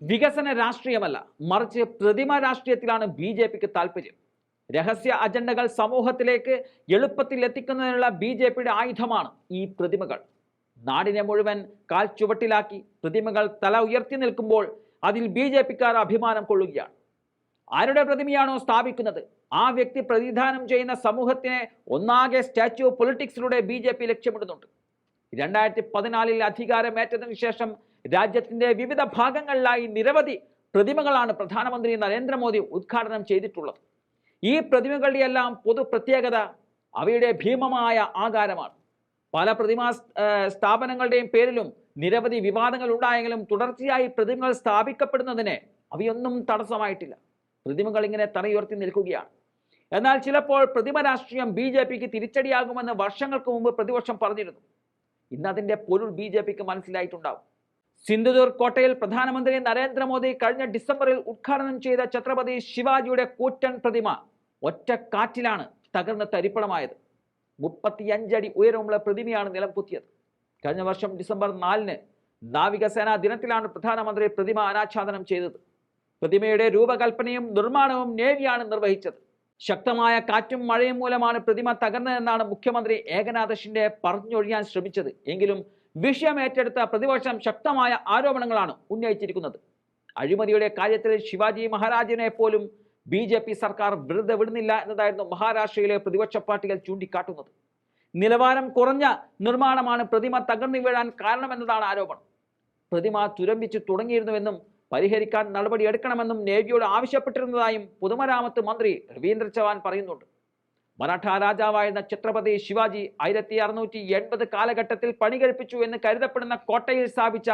വികസന രാഷ്ട്രീയമല്ല മറിച്ച് പ്രതിമ രാഷ്ട്രീയത്തിലാണ് ബി ജെ പിക്ക് താല്പര്യം. രഹസ്യ അജണ്ടകൾ സമൂഹത്തിലേക്ക് എളുപ്പത്തിൽ എത്തിക്കുന്നതിനുള്ള ബി ജെ പിയുടെ ആയുധമാണ് ഈ പ്രതിമകൾ. നാടിനെ മുഴുവൻ കാൽ ചുവട്ടിലാക്കി പ്രതിമകൾ തല ഉയർത്തി നിൽക്കുമ്പോൾ അതിൽ ബി ജെ പിക്കാർ അഭിമാനം കൊള്ളുകയാണ്. ആരുടെ പ്രതിമയാണോ സ്ഥാപിക്കുന്നത്? ആ വ്യക്തി പ്രതിദാനം ചെയ്യുന്ന സമൂഹത്തിനെ ഒന്നാകെ സ്റ്റാച്യു ഓഫ് പൊളിറ്റിക്സിലൂടെ ബി ജെ പി ലക്ഷ്യമിടുന്നുണ്ട്. രണ്ടായിരത്തി പതിനാലിൽ അധികാരമേറ്റതിനു ശേഷം രാജ്യത്തിന്റെ വിവിധ ഭാഗങ്ങളിലായി നിരവധി പ്രതിമകളാണ് പ്രധാനമന്ത്രി നരേന്ദ്രമോദി ഉദ്ഘാടനം ചെയ്തിട്ടുള്ളത്. ഈ പ്രതിമകളുടെയെല്ലാം പൊതു പ്രത്യേകത അവയുടെ ഭീമമായ ആകാരമാണ്. പല പ്രതിമാ സ്ഥാപനങ്ങളുടെയും പേരിലും നിരവധി വിവാദങ്ങൾ ഉണ്ടായെങ്കിലും തുടർച്ചയായി പ്രതിമകൾ സ്ഥാപിക്കപ്പെടുന്നതിന് അവയൊന്നും തടസ്സമായിട്ടില്ല. പ്രതിമകൾ ഇങ്ങനെ തറയുയർത്തി നിൽക്കുകയാണ്. എന്നാൽ ചിലപ്പോൾ പ്രതിമ രാഷ്ട്രീയം ബി ജെ പിക്ക് തിരിച്ചടിയാകുമെന്ന് വർഷങ്ങൾക്ക് മുമ്പ് പ്രതിപക്ഷം പറഞ്ഞിരുന്നു. ഇന്ന് അതിന്റെ പൊരുൾ ബി ജെ പിക്ക് മനസ്സിലായിട്ടുണ്ടാവും സിന്ധുദൂർ കോട്ടയിൽ പ്രധാനമന്ത്രി നരേന്ദ്രമോദി കഴിഞ്ഞ ഡിസംബറിൽ ഉദ്ഘാടനം ചെയ്ത ഛത്രപതി ശിവാജിയുടെ കൂറ്റൻ പ്രതിമ ഒറ്റ കാറ്റിലാണ് തകർന്ന് തരിപ്പണമായത്. മുപ്പത്തിയഞ്ചടി ഉയരമുള്ള പ്രതിമയാണ് നിലംപൊത്തിയത്. കഴിഞ്ഞ വർഷം ഡിസംബർ നാലിന് നാവികസേനാ ദിനത്തിലാണ് പ്രധാനമന്ത്രി പ്രതിമ അനാച്ഛാദനം ചെയ്തത്. പ്രതിമയുടെ രൂപകൽപ്പനയും നിർമ്മാണവും നേവിയാണ് നിർവഹിച്ചത്. ശക്തമായ കാറ്റും മഴയും മൂലമാണ് പ്രതിമ തകർന്നതെന്നാണ് മുഖ്യമന്ത്രി ഏകനാഥ ഷിൻഡെ പറഞ്ഞൊഴിയാൻ ശ്രമിച്ചത്. എങ്കിലും വിഷയം ഏറ്റെടുത്ത പ്രതിപക്ഷം ശക്തമായ ആരോപണങ്ങളാണ് ഉന്നയിച്ചിരിക്കുന്നത്. അഴിമതിയുടെ കാര്യത്തിൽ ശിവാജി മഹാരാജിനെ പോലും ബി ജെ പി സർക്കാർ വെറുതെ വിടുന്നില്ല എന്നതായിരുന്നു മഹാരാഷ്ട്രയിലെ പ്രതിപക്ഷ പാർട്ടികൾ ചൂണ്ടിക്കാട്ടുന്നത്. നിലവാരം കുറഞ്ഞ നിർമ്മാണമാണ് പ്രതിമ തകർന്നു വീഴാൻ കാരണമെന്നതാണ് ആരോപണം. പ്രതിമ തുരമ്പിച്ചു തുടങ്ങിയിരുന്നുവെന്നും പരിഹരിക്കാൻ നടപടിയെടുക്കണമെന്നും നേവിയോട് ആവശ്യപ്പെട്ടിരുന്നതായും പൊതുമരാമത്ത് മന്ത്രി രവീന്ദ്ര ചവാൻ പറയുന്നുണ്ട്. മറാഠ രാജാവായിരുന്ന ഛത്രപതി ശിവാജി ആയിരത്തി അറുന്നൂറ്റി എൺപത് കാലഘട്ടത്തിൽ പണി കഴിപ്പിച്ചു എന്ന് കരുതപ്പെടുന്ന കോട്ടയിൽ സ്ഥാപിച്ച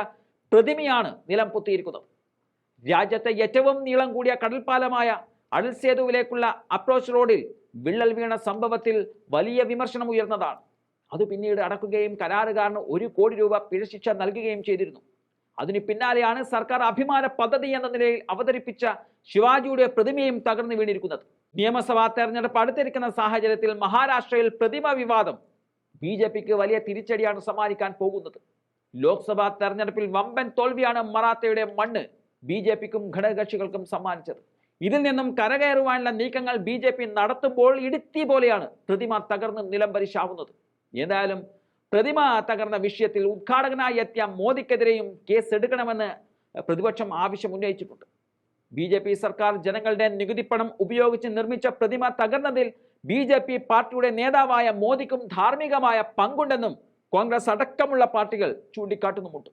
പ്രതിമയാണ് നിലം പൊത്തിയിരിക്കുന്നത്. രാജ്യത്തെ ഏറ്റവും നീളം കൂടിയ കടൽപ്പാലമായ അടൽ സേതുവിലേക്കുള്ള അപ്രോച്ച് റോഡിൽ വിള്ളൽ വീണ സംഭവത്തിൽ വലിയ വിമർശനം ഉയർന്നതാണ്. അത് പിന്നീട് അടക്കുകയും കരാറുകാരന് ഒരു കോടി രൂപ പിഴശിക്ഷ നൽകുകയും ചെയ്തിരുന്നു. അതിന് പിന്നാലെയാണ് സർക്കാർ അഭിമാന പദ്ധതി എന്ന നിലയിൽ അവതരിപ്പിച്ച ശിവാജിയുടെ പ്രതിമയും തകർന്നു വീണിരിക്കുന്നത്. നിയമസഭാ തെരഞ്ഞെടുപ്പ് അടുത്തിരിക്കുന്ന സാഹചര്യത്തിൽ മഹാരാഷ്ട്രയിൽ പ്രതിമ വിവാദം ബി ജെ പിക്ക് വലിയ തിരിച്ചടിയാണ് സമ്മാനിക്കാൻ പോകുന്നത്. ലോക്സഭാ തെരഞ്ഞെടുപ്പിൽ വമ്പൻ തോൽവിയാണ് മറാത്തയുടെ മണ്ണ് ബി ജെ പിക്കും ഘടകകക്ഷികൾക്കും സമ്മാനിച്ചത്. ഇതിൽ നിന്നും കരകയറുവാനുള്ള നീക്കങ്ങൾ ബി ജെ പി നടത്തുമ്പോൾ ഇടുത്തി പോലെയാണ് പ്രതിമ തകർന്ന് നിലംപരിശാവുന്നത് ഏതായാലും പ്രതിമ തകർന്ന വിഷയത്തിൽ ഉദ്ഘാടകനായി എത്തിയ മോദിക്കെതിരെയും കേസ് എടുക്കണമെന്ന് പ്രതിപക്ഷം ആവശ്യം ഉന്നയിച്ചിട്ടുണ്ട്. ബി ജെ പി സർക്കാർ ജനങ്ങളുടെ നികുതിപ്പണം ഉപയോഗിച്ച് നിർമ്മിച്ച പ്രതിമ തകർന്നതിൽ ബി ജെ പി പാർട്ടിയുടെ നേതാവായ മോദിക്കും ധാർമ്മികമായ പങ്കുണ്ടെന്നും കോൺഗ്രസ് അടക്കമുള്ള പാർട്ടികൾ ചൂണ്ടിക്കാട്ടുന്നുമുണ്ട്.